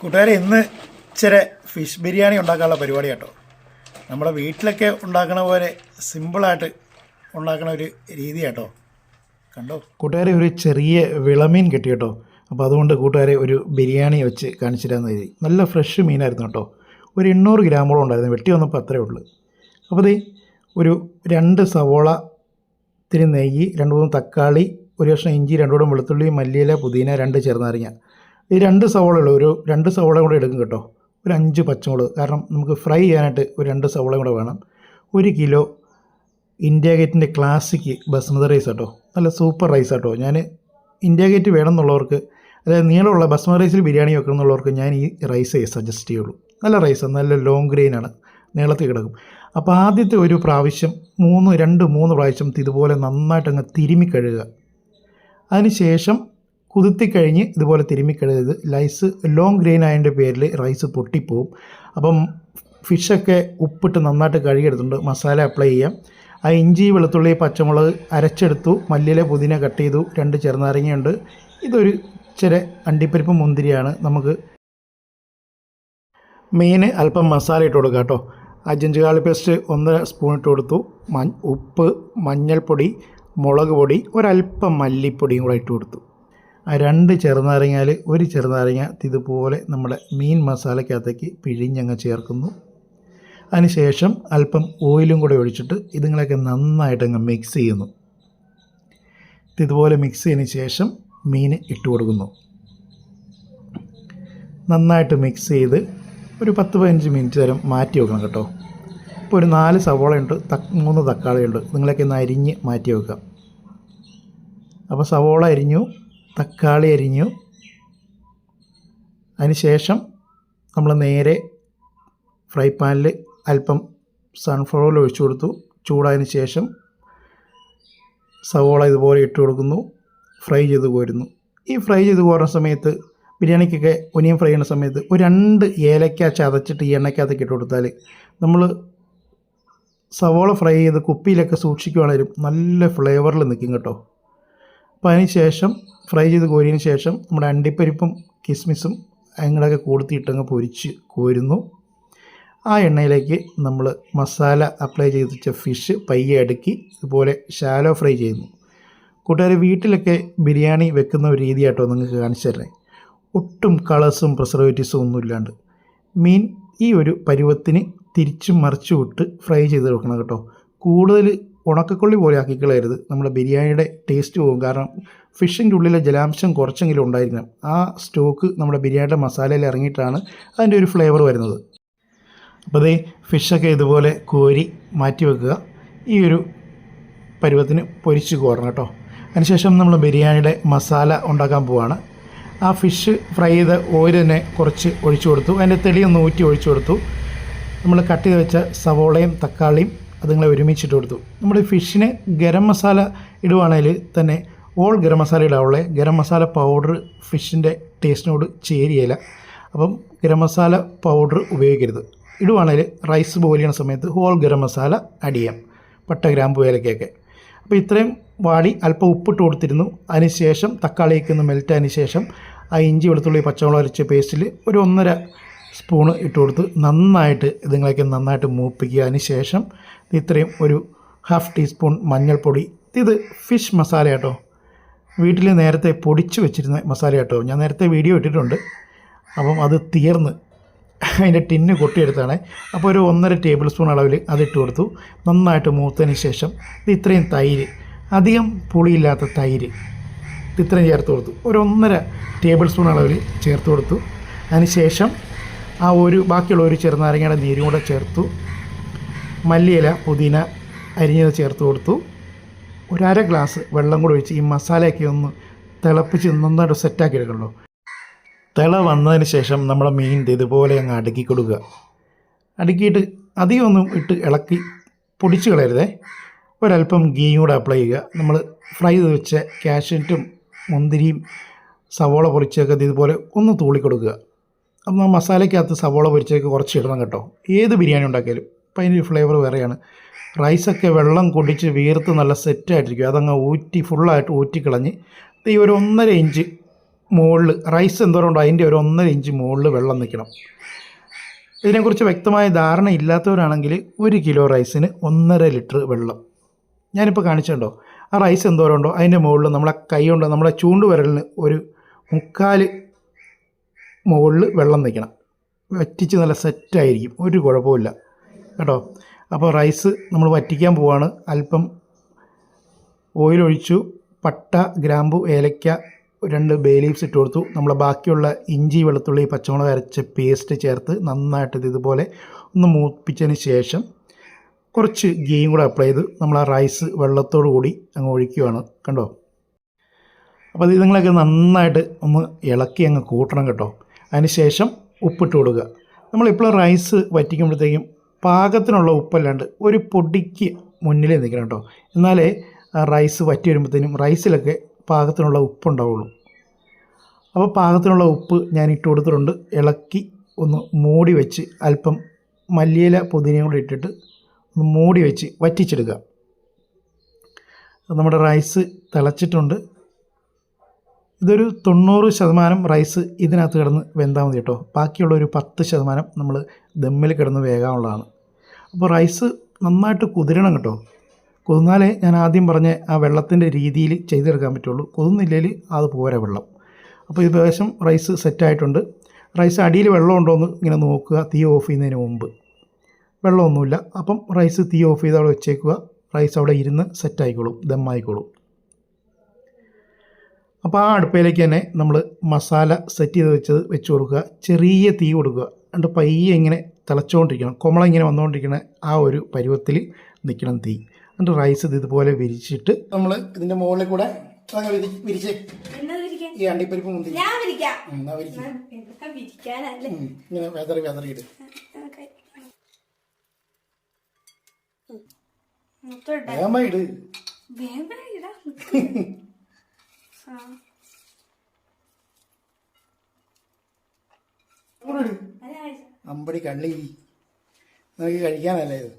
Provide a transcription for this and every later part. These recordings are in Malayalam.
കൂട്ടുകാരെ ഇന്ന് ഇച്ചിരി ഫിഷ് ബിരിയാണി ഉണ്ടാക്കാനുള്ള പരിപാടി കേട്ടോ. നമ്മുടെ വീട്ടിലൊക്കെ ഉണ്ടാക്കുന്ന പോലെ സിമ്പിളായിട്ട് ഉണ്ടാക്കുന്ന ഒരു രീതി കേട്ടോ. കണ്ടോ? കൂട്ടുകാരെ ഒരു ചെറിയ വിളമീൻ കിട്ടി കേട്ടോ. അപ്പോൾ അതുകൊണ്ട് കൂട്ടുകാരെ ഒരു ബിരിയാണി വെച്ച് കാണിച്ചിരുന്ന രീതി നല്ല ഫ്രഷ് മീനായിരുന്നു കേട്ടോ. ഒരു എണ്ണൂറ് ഗ്രാമോളം ഉണ്ടായിരുന്നു. വെട്ടി വന്നപ്പോൾ അത്രേ ഉള്ളൂ. അപ്പോൾ ദേ ഒരു രണ്ട് സവോള ഇത്തിരി നെയ്യ് രണ്ട് മൂന്ന് തക്കാളി ഒരു കഷ്ണം ഇഞ്ചി രണ്ടോടും വെളുത്തുള്ളി മല്ലിയില പുതിന രണ്ട് ചെറുനാരങ്ങ ഈ രണ്ട് സവോളയുള്ള ഒരു രണ്ട് സവോള കൂടെ എടുക്കും കേട്ടോ. ഒരു അഞ്ച് പച്ചമുളക്. കാരണം നമുക്ക് ഫ്രൈ ചെയ്യാനായിട്ട് ഒരു രണ്ട് സവോള കൂടെ വേണം. ഒരു കിലോ ഇന്ത്യ ഗേറ്റിന്റെ ക്ലാസിക് ബസ്മതി റൈസ് കേട്ടോ നല്ല സൂപ്പർ റൈസ് കേട്ടോ ഞാൻ ഇന്ത്യ ഗേറ്റ് വേണം എന്നുള്ളവർക്ക് അതായത് നീളമുള്ള ബസ്മതി റൈസിൽ ബിരിയാണി വെക്കണം എന്നുള്ളവർക്ക് ഞാൻ ഈ റൈസേ സജസ്റ്റ് ചെയ്യുള്ളൂ. നല്ല റൈസ് നല്ല ലോങ് ഗ്രെയിനാണ് നീളത്തിൽ കിടക്കും. അപ്പോൾ ആദ്യത്തെ ഒരു പ്രാവശ്യം മൂന്ന് രണ്ട് മൂന്ന് പ്രാവശ്യം ഇതുപോലെ നന്നായിട്ട് അങ്ങ് തിരുമി കഴുകുക. അതിനുശേഷം കുതിർത്തിക്കഴിഞ്ഞ് ഇതുപോലെ തിരുമ്മി കഴുകരുത് ലൈസ് ലോങ് ഗ്രെയിൻ ആയതിന്റെ പേരിൽ റൈസ് പൊട്ടിപ്പോവും. അപ്പം ഫിഷൊക്കെ ഉപ്പിട്ട് നന്നായിട്ട് കഴുകിയെടുത്തിട്ടുണ്ട്. മസാല അപ്ലൈ ചെയ്യാം. ആ ഇഞ്ചി വെളുത്തുള്ളി പച്ചമുളക് അരച്ചെടുത്തു. മല്ലിയിലെ പുതിന കട്ട് ചെയ്തു. രണ്ട് ചെറുനാരങ്ങയുണ്ട്. ഇതൊരു ചെറിയ അണ്ടിപ്പരിപ്പ് മുന്തിരിയാണ്. നമുക്ക് മീൻ അല്പം മസാല ഇട്ട് കൊടുക്കുക കേട്ടോ. ആ ജിഞ്ചുകാളി പേസ്റ്റ് ഒന്നര സ്പൂൺ ഇട്ട് കൊടുത്തു. ഉപ്പ് മഞ്ഞൾപ്പൊടി മുളക് പൊടി ഒരല്പം മല്ലിപ്പൊടിയും കൂടെ ഇട്ട് കൊടുത്തു. ആ രണ്ട് ചെറുനാരങ്ങയിൽ ഒരു ചെറുനാരങ്ങ ഇതുപോലെ നമ്മുടെ മീൻ മസാലയ്ക്കകത്തേക്ക് പിഴിഞ്ഞങ്ങ് ചേർക്കുന്നു. അതിനുശേഷം അല്പം ഓയിലും കൂടെ ഒഴിച്ചിട്ട് ഇതുങ്ങളൊക്കെ നന്നായിട്ട് അങ്ങ് മിക്സ് ചെയ്യുന്നു. ഇതുപോലെ മിക്സ് ചെയ്തതിന് ശേഷം മീൻ ഇട്ട് കൊടുക്കുന്നു. നന്നായിട്ട് മിക്സ് ചെയ്ത് ഒരു പത്ത് പതിനഞ്ച് മിനിറ്റ് നേരം മാറ്റി വെക്കണം കേട്ടോ. ഇപ്പോൾ ഒരു നാല് സവോളയുണ്ട് തക് മൂന്ന് തക്കാളിയുണ്ട് നിങ്ങളൊക്കെ ഒന്ന് അരിഞ്ഞ് മാറ്റി വെക്കാം അപ്പോൾ സവോള അരിഞ്ഞു തക്കാളി അരിഞ്ഞു. അതിനുശേഷം നമ്മൾ നേരെ ഫ്രൈ പാനിൽ അല്പം സൺഫ്ലവർ ഓയിൽ ഒഴിച്ചു കൊടുത്തു. ചൂടായതിന് ശേഷം സവോള ഇതുപോലെ ഇട്ട് കൊടുക്കുന്നു. ഫ്രൈ ചെയ്ത് കോരുന്നു. ഈ ഫ്രൈ ചെയ്ത് കോരുന്ന സമയത്ത് ബിരിയാണിക്കൊക്കെ ഒനിയൻ ഫ്രൈ ചെയ്യുന്ന സമയത്ത് ഒരു രണ്ട് ഏലക്ക ചതച്ചിട്ട് ഈ എണ്ണയ്ക്കകത്തേക്ക് ഇട്ട് കൊടുത്താൽ നമ്മൾ സവോള ഫ്രൈ ചെയ്ത് കുപ്പിയിലൊക്കെ സൂക്ഷിക്കുകയാണെങ്കിലും നല്ല ഫ്ലേവറിൽ നിൽക്കും കേട്ടോ. അപ്പോൾ അതിന് ശേഷം ഫ്രൈ ചെയ്ത് കോരിയതിന് ശേഷം നമ്മുടെ അണ്ടിപ്പരിപ്പും കിസ്മിസും അങ്ങനെയൊക്കെ കൊടുത്തിട്ടങ്ങ് പൊരിച്ച് കോരുന്നു. ആ എണ്ണയിലേക്ക് നമ്മൾ മസാല അപ്ലൈ ചെയ്ത് വെച്ച ഫിഷ് പയ്യെ അടുക്കി ഇതുപോലെ ഷാലോ ഫ്രൈ ചെയ്യുന്നു. കൂട്ടുകാർ വീട്ടിലൊക്കെ ബിരിയാണി വെക്കുന്ന ഒരു രീതിയാട്ടോ നിങ്ങൾക്ക് കാണിച്ചു തരണേ ഒട്ടും കളേഴ്സും പ്രിസർവേറ്റീവ്സും ഒന്നും ഇല്ലാണ്ട്. മീൻ ഈ ഒരു പരുവത്തിന് തിരിച്ചും മറിച്ചും ഇട്ട് ഫ്രൈ ചെയ്ത് വെക്കണം കേട്ടോ. കൂടുതൽ ഉണക്കക്കൊള്ളി പോലെ ആക്കിക്കളയരുത് നമ്മുടെ ബിരിയാണിയുടെ ടേസ്റ്റ് പോകും. കാരണം ഫിഷിന്റെ ഉള്ളിലെ ജലാംശം കുറച്ചെങ്കിലും ഉണ്ടായിരിക്കണം. ആ സ്റ്റോക്ക് നമ്മുടെ ബിരിയാണിയുടെ മസാലയിൽ ഇറങ്ങിയിട്ടാണ് അതിന്റെ ഒരു ഫ്ലേവർ വരുന്നത്. അപ്പോൾ ദേ ഫിഷൊക്കെ ഇതുപോലെ കോരി മാറ്റി വെക്കുക. ഈ ഒരു പരുവത്തിന് പൊരിച്ച് കോരണം കേട്ടോ. അതിനുശേഷം നമ്മൾ ബിരിയാണിയുടെ മസാല ഉണ്ടാക്കാൻ പോവാണ്. ആ ഫിഷ് ഫ്രൈ ചെയ്ത ഓയിൽ തന്നെ കുറച്ച് ഒഴിച്ചു കൊടുത്തു. അതിന്റെ തെളിയൊന്ന് ഊറ്റി ഒഴിച്ചു കൊടുത്തു. നമ്മൾ കട്ട് ചെയ്ത് വെച്ച സവോളയും തക്കാളിയും അതുങ്ങളെ ഒരുമിച്ചിട്ട് കൊടുത്തു. നമ്മൾ ഫിഷിന് ഗരം മസാല ഇടുവാണെങ്കിൽ തന്നെ ഓൾ ഗരം മസാല ഇടാവുള്ളേ. ഗരം മസാല പൗഡർ ഫിഷിന്റെ ടേസ്റ്റിനോട് ചേരുകയില്ല അപ്പം ഗരം മസാല പൗഡർ ഉപയോഗിക്കരുത്. ഇടുവാണെങ്കിൽ റൈസ് ബോയിൽ ചെയ്യുന്ന സമയത്ത് ഹോൾ ഗരം മസാല ആഡ് ചെയ്യാം. പട്ട ഗ്രാമ്പ് ഏലക്കയൊക്കെ. അപ്പോൾ ഇത്രയും വാടി അല്പം ഉപ്പിട്ട് കൊടുത്തിരുന്നു. അതിനുശേഷം തക്കാളിയൊക്കെ ഒന്ന് മെൽറ്റ് ആയതിനു ശേഷം ആ ഇഞ്ചി വെളുത്തുള്ളി പച്ചമുളക് അരച്ച പേസ്റ്റിൽ ഒരു ഒന്നര സ്പൂണ് ഇട്ട് കൊടുത്ത് നന്നായിട്ട് ഇതുങ്ങളൊക്കെ നന്നായിട്ട് മൂപ്പിക്കുക. അതിന് ശേഷം ഇത്രയും ഒരു ഹാഫ് ടീസ്പൂൺ മഞ്ഞൾപ്പൊടി. ഇത് ഫിഷ് മസാല കേട്ടോ വീട്ടിൽ നേരത്തെ പൊടിച്ച് വെച്ചിരുന്ന മസാല കേട്ടോ ഞാൻ നേരത്തെ വീഡിയോ ഇട്ടിട്ടുണ്ട്. അപ്പം അത് തീർന്ന് അതിന്റെ ടിന്ന് കൊട്ടിയെടുത്താണ്. അപ്പോൾ ഒരു ഒന്നര ടേബിൾ സ്പൂൺ അളവിൽ അതിട്ട് കൊടുത്തു. നന്നായിട്ട് മൂത്തതിന് ശേഷം ഇത് ഇത്രയും തൈര് അധികം പുളിയില്ലാത്ത തൈര് ഇത് ഇത്രയും ചേർത്ത് കൊടുത്തു. ഒരു ഒന്നര ടേബിൾ സ്പൂൺ അളവിൽ ചേർത്ത് കൊടുത്തു. അതിന് ശേഷം ആ ഒരു ബാക്കിയുള്ള ഒരു ചെറുനാരങ്ങയുടെ നീരും കൂടെ ചേർത്തു. മല്ലിയില പുതിന അരിഞ്ഞത് ചേർത്ത് കൊടുത്തു. ഒരു അര ഗ്ലാസ് വെള്ളം കൂടെ ഒഴിച്ച് ഈ മസാലയൊക്കെ ഒന്ന് തിളപ്പിച്ച് നന്നായിട്ട് സെറ്റാക്കി എടുക്കണല്ലോ തിള വന്നതിന് ശേഷം നമ്മുടെ മീൻ ഇതുപോലെ അങ്ങ് അടുക്കി കൊടുക്കുക. അടുക്കിയിട്ട് അധികം ഒന്നും ഇട്ട് ഇളക്കി പൊടിച്ച് കളയരുതേ. ഒരല്പം ഗീയും കൂടെ അപ്ലൈ ചെയ്യുക. നമ്മൾ ഫ്രൈ ചെയ്ത് വെച്ച കാഷ്യറ്റും മുന്തിരിയും സവോള പൊരിച്ചൊക്കെ ഇത് ഇതുപോലെ ഒന്ന് തൂളി കൊടുക്കുക അപ്പം മസാലയ്ക്കകത്ത് സവോള പൊരിച്ചൊക്കെ കുറച്ച് ഇടണം കേട്ടോ. ഏത് ബിരിയാണി ഉണ്ടാക്കിയാലും. അപ്പം അതിന്റെ ഫ്ലേവർ വേറെയാണ്. റൈസൊക്കെ വെള്ളം കുടിച്ച് വീർത്ത് നല്ല സെറ്റായിട്ടിരിക്കും അതങ്ങ് ഊറ്റി ഫുള്ളായിട്ട് ഊറ്റിക്കളഞ്ഞ് ഈ ഒരു ഒന്നര ഇഞ്ച് മുകളിൽ റൈസ് എന്തോരം ഉണ്ടോ അതിന്റെ ഒരു ഒന്നര ഇഞ്ച് മുകളിൽ വെള്ളം നിൽക്കണം ഇതിനെക്കുറിച്ച് വ്യക്തമായ ധാരണ ഇല്ലാത്തവരാണെങ്കിൽ ഒരു കിലോ റൈസിന് ഒന്നര ലിറ്റർ വെള്ളം. ഞാനിപ്പോൾ കാണിച്ചിട്ടുണ്ടോ ആ റൈസ് എന്തോരം ഉണ്ടോ അതിന്റെ മുകളിൽ നമ്മളെ കൈ കൊണ്ട് നമ്മളെ ചൂണ്ടുവിരലിന് ഒരു മുക്കാൽ മുകളിൽ വെള്ളം നിൽക്കണം വറ്റിച്ച് നല്ല സെറ്റായിരിക്കും ഒരു കുഴപ്പമില്ല കേട്ടോ? അപ്പോൾ റൈസ് നമ്മൾ വറ്റിക്കാൻ പോവാണ്. അല്പം ഓയിലൊഴിച്ചു പട്ട ഗ്രാമ്പു ഏലയ്ക്ക രണ്ട് ബേ ലീവ്സ് ഇട്ട് കൊടുത്തു. നമ്മൾ ബാക്കിയുള്ള ഇഞ്ചി വെളുത്തുള്ളി പച്ചമുളക് അരച്ച പേസ്റ്റ് ചേർത്ത് നന്നായിട്ട് ഇതുപോലെ ഒന്ന് മൂപ്പിച്ചതിന് ശേഷം കുറച്ച് ഗീയും കൂടെ അപ്ലൈ ചെയ്ത് നമ്മൾ ആ റൈസ് വെള്ളത്തോടു കൂടി അങ്ങ് ഒഴിക്കുകയാണ് കണ്ടോ? അപ്പോൾ അത് നിങ്ങളൊക്കെ നന്നായിട്ട് ഒന്ന് ഇളക്കി അങ്ങ് കൂട്ടണം കേട്ടോ. അതിന് ശേഷം ഉപ്പിട്ട് കൊടുക്കുക. നമ്മളിപ്പോൾ റൈസ് വറ്റിക്കുമ്പോഴത്തേക്കും പാകത്തിനുള്ള ഉപ്പല്ലാണ്ട് ഒരു പൊടിക്ക് മുന്നിൽ നിൽക്കണം കേട്ടോ. എന്നാലേ റൈസ് വറ്റി വരുമ്പോഴത്തേനും റൈസിലൊക്കെ പാകത്തിനുള്ള ഉപ്പുണ്ടാവുള്ളൂ. അപ്പോൾ പാകത്തിനുള്ള ഉപ്പ് ഞാൻ ഇട്ട് കൊടുത്തിട്ടുണ്ട്. ഇളക്കി ഒന്ന് മൂടി വെച്ച് അല്പം മല്ലിയില പുതിനയും കൂടി ഇട്ടിട്ട് ഒന്ന് മൂടി വെച്ച് വറ്റിച്ചെടുക്കുക. നമ്മുടെ റൈസ് തിളച്ചിട്ടുണ്ട്. ഇതൊരു തൊണ്ണൂറ് ശതമാനം റൈസ് ഇതിനകത്ത് കിടന്ന് വെന്താൽ മതി കേട്ടോ. ബാക്കിയുള്ള ഒരു പത്ത് ശതമാനം നമ്മൾ ദമ്മിൽ കിടന്ന് വേകാനുള്ളതാണ് അപ്പോൾ റൈസ് നന്നായിട്ട് കുതിരണം കേട്ടോ. കൊതുന്നാലേ ഞാൻ ആദ്യം പറഞ്ഞ ആ വെള്ളത്തിന്റെ രീതിയിൽ ചെയ്തെടുക്കാൻ പറ്റുള്ളൂ. കൊതുന്നില്ലെങ്കിൽ അത് പോരാ വെള്ളം. അപ്പോൾ ഇത് ഏകദേശം റൈസ് സെറ്റായിട്ടുണ്ട് റൈസ് അടിയിൽ വെള്ളം ഉണ്ടോ എന്ന് ഇങ്ങനെ നോക്കുക തീ ഓഫ് ചെയ്യുന്നതിന് മുമ്പ്. വെള്ളമൊന്നുമില്ല. അപ്പം റൈസ് തീ ഓഫ് ചെയ്ത് അവിടെ വെച്ചേക്കുക. റൈസ് അവിടെ ഇരുന്ന് സെറ്റായിക്കോളും ദമ്മായിക്കോളും. അപ്പോൾ ആ അടുപ്പയിലേക്ക് തന്നെ നമ്മൾ മസാല സെറ്റ് ചെയ്ത് വെച്ചത് വെച്ച് കൊടുക്കുക ചെറിയ തീ കൊടുക്കുക എന്നിട്ട് പയ്യെ ഇങ്ങനെ തിളച്ചുകൊണ്ടിരിക്കണം കുമള ഇങ്ങനെ വന്നുകൊണ്ടിരിക്കുന്ന ആ ഒരു പരുവത്തിൽ നിൽക്കണം തീ എന്നിട്ട് റൈസ് ഇത് ഇതുപോലെ വിരിച്ചിട്ട് നമ്മൾ ഇതിന്റെ മുകളിൽ കൂടെ വിരിച്ച് ഈ അണ്ടിപ്പരിപ്പ് ഉം, ഇങ്ങനെ വെതറി വേഗമായി ഇട് വേഗം ഇടാം. ആ. ഇങ്ങോട്ട് ഇട്. അത് ഞാൻ കഴിച്ചു. അമ്പടി കള്ളി. നമുക്ക് കഴിക്കാനല്ലേ ഇത്?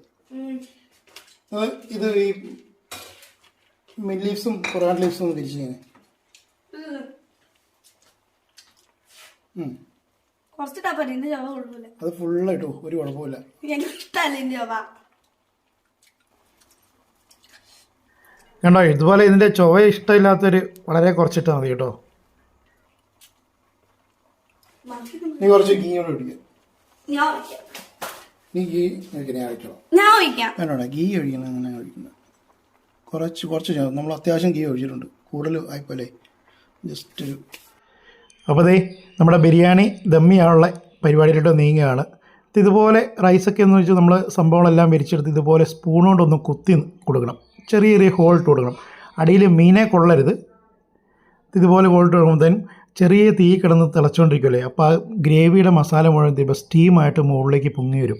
ഇത് ഈ മിഡ് ലീവ്സും പുറാൻ ലീവ്സും ഒന്ന് തിരിച്ചു ഞാൻ. കുറച്ചിട്ടാ കൊള്ളൂല. അത് ഫുള്ള് ഇട്ടു ഒരു കുഴപ്പമില്ല എനിക്ക് ഇഷ്ടമല്ല ഇന്ന് ചവ കണ്ടോ ഇതുപോലെ ഇതിന്റെ ചൊവ ഇഷ്ടമില്ലാത്തൊരു വളരെ കുറച്ചിട്ടാൽ മതി കേട്ടോ. നീ കുറച്ച് ഗീ കൂടെ ഒഴിക്കാം. നീ ഗീ എങ്ങനെയാ അയച്ചോ ഞാൻ ഒഴിക്കാം. വേണോടാ ഗീ ഒഴിക്കണം അങ്ങനെ ഒഴിക്കുന്നത് കുറച്ച് കുറച്ച് നമ്മൾ അത്യാവശ്യം ഗീ ഒഴിച്ചിട്ടുണ്ട്. കൂടുതൽ ആയിപ്പോലെ ജസ്റ്റ് ഒരു അപ്പോൾ ദേ നമ്മുടെ ബിരിയാണി ദമ്മിയാണുള്ള പരിപാടിയിലോട്ട് നീങ്ങുകയാണ്. ഇത് ഇതുപോലെ റൈസൊക്കെ എന്ന് വെച്ചാൽ നമ്മൾ സംഭവങ്ങളെല്ലാം വിരിച്ചെടുത്ത് ഇതുപോലെ സ്പൂൺ കൊണ്ടൊന്ന് കുത്തി കൊടുക്കണം. ചെറിയ ചെറിയ ഹോൾ ഇട്ട് കൊടുക്കണം. അടിയിൽ മീനെ കൊള്ളരുത്. ഇതുപോലെ ഹോൾട്ട് കൊടുക്കുമ്പോഴത്തേനും ചെറിയ തീ കിടന്ന് തിളച്ചുകൊണ്ടിരിക്കുമല്ലേ അപ്പോൾ ആ ഗ്രേവിയുടെ മസാല മുഴുവൻ ഇപ്പോൾ സ്റ്റീമായിട്ട് മുകളിലേക്ക് പൊങ്ങി വരും.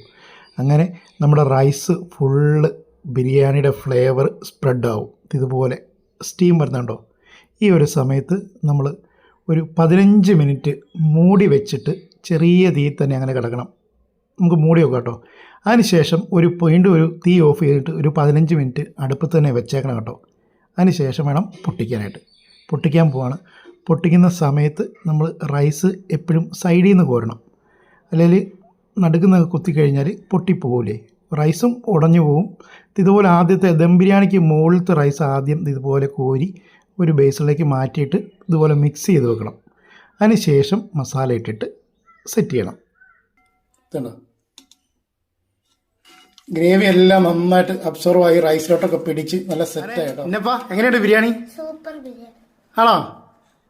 അങ്ങനെ നമ്മുടെ റൈസ് ഫുള്ള് ബിരിയാണിയുടെ ഫ്ലേവർ സ്പ്രെഡ് ആവും ഇതുപോലെ സ്റ്റീം വരുന്നുണ്ടോ? ഈ ഒരു സമയത്ത് നമ്മൾ ഒരു പതിനഞ്ച് മിനിറ്റ് മൂടി വെച്ചിട്ട് ചെറിയ തീ തന്നെ അങ്ങനെ കിടക്കണം. നമുക്ക് മൂടി വെക്കാം കേട്ടോ. അതിനുശേഷം ഒരു വീണ്ടും ഒരു തീ ഓഫ് ചെയ്തിട്ട് ഒരു പതിനഞ്ച് മിനിറ്റ് അടുപ്പത്ത് തന്നെ വെച്ചേക്കണം കേട്ടോ. അതിനുശേഷം വേണം പൊട്ടിക്കാനായിട്ട്. പൊട്ടിക്കാൻ പോവാണ്. പൊട്ടിക്കുന്ന സമയത്ത് നമ്മൾ റൈസ് എപ്പോഴും സൈഡിൽ നിന്ന് കോരണം. അല്ലെങ്കിൽ നടുക്കുന്ന കുത്തിക്കഴിഞ്ഞാൽ പൊട്ടിപ്പോകില്ലേ റൈസും ഉടഞ്ഞു പോവും. ഇതുപോലെ ആദ്യത്തെ ദം ബിരിയാണിക്ക് മുകളിലത്തെ റൈസ് ആദ്യം ഇതുപോലെ കോരി ഒരു ബേസിലേക്ക് മാറ്റിയിട്ട് ഇതുപോലെ മിക്സ് ചെയ്ത് വെക്കണം. അതിന് ശേഷം മസാല ഇട്ടിട്ട് സെറ്റ് ചെയ്യണം. ഗ്രേവി എല്ലാം നന്നായിട്ട് അബ്സോർവ് ആയി റൈസിലോട്ടൊക്കെ പിടിച്ച് നല്ല സെറ്റ് ആയിട്ടോ. എന്നപ്പാ എങ്ങനെയുണ്ട് ബിരിയാണി? സൂപ്പർ ബിരിയാണി. ആണോ?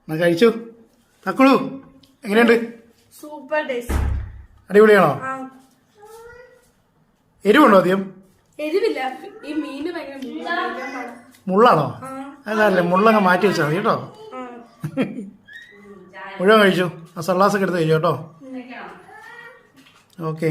എന്നാ കഴിച്ചു. തക്കുളു എങ്ങനെയുണ്ട്? സൂപ്പർ ടേസ്റ്റ് അടിപൊളിയാണോ? ആ. എരിവുണ്ടോ അധികം? എരിവില്ല. ഈ മീന് മുള്ളാണോ? ആ. അതല്ലേ മുള്ളങ്ങ് മാറ്റി വെച്ചാൽ മതി കേട്ടോ. മുഴുവൻ കഴിച്ചു. ആ സള്ളാസൊക്കെ എടുത്ത് കഴിച്ചു കേട്ടോ. ഓക്കെ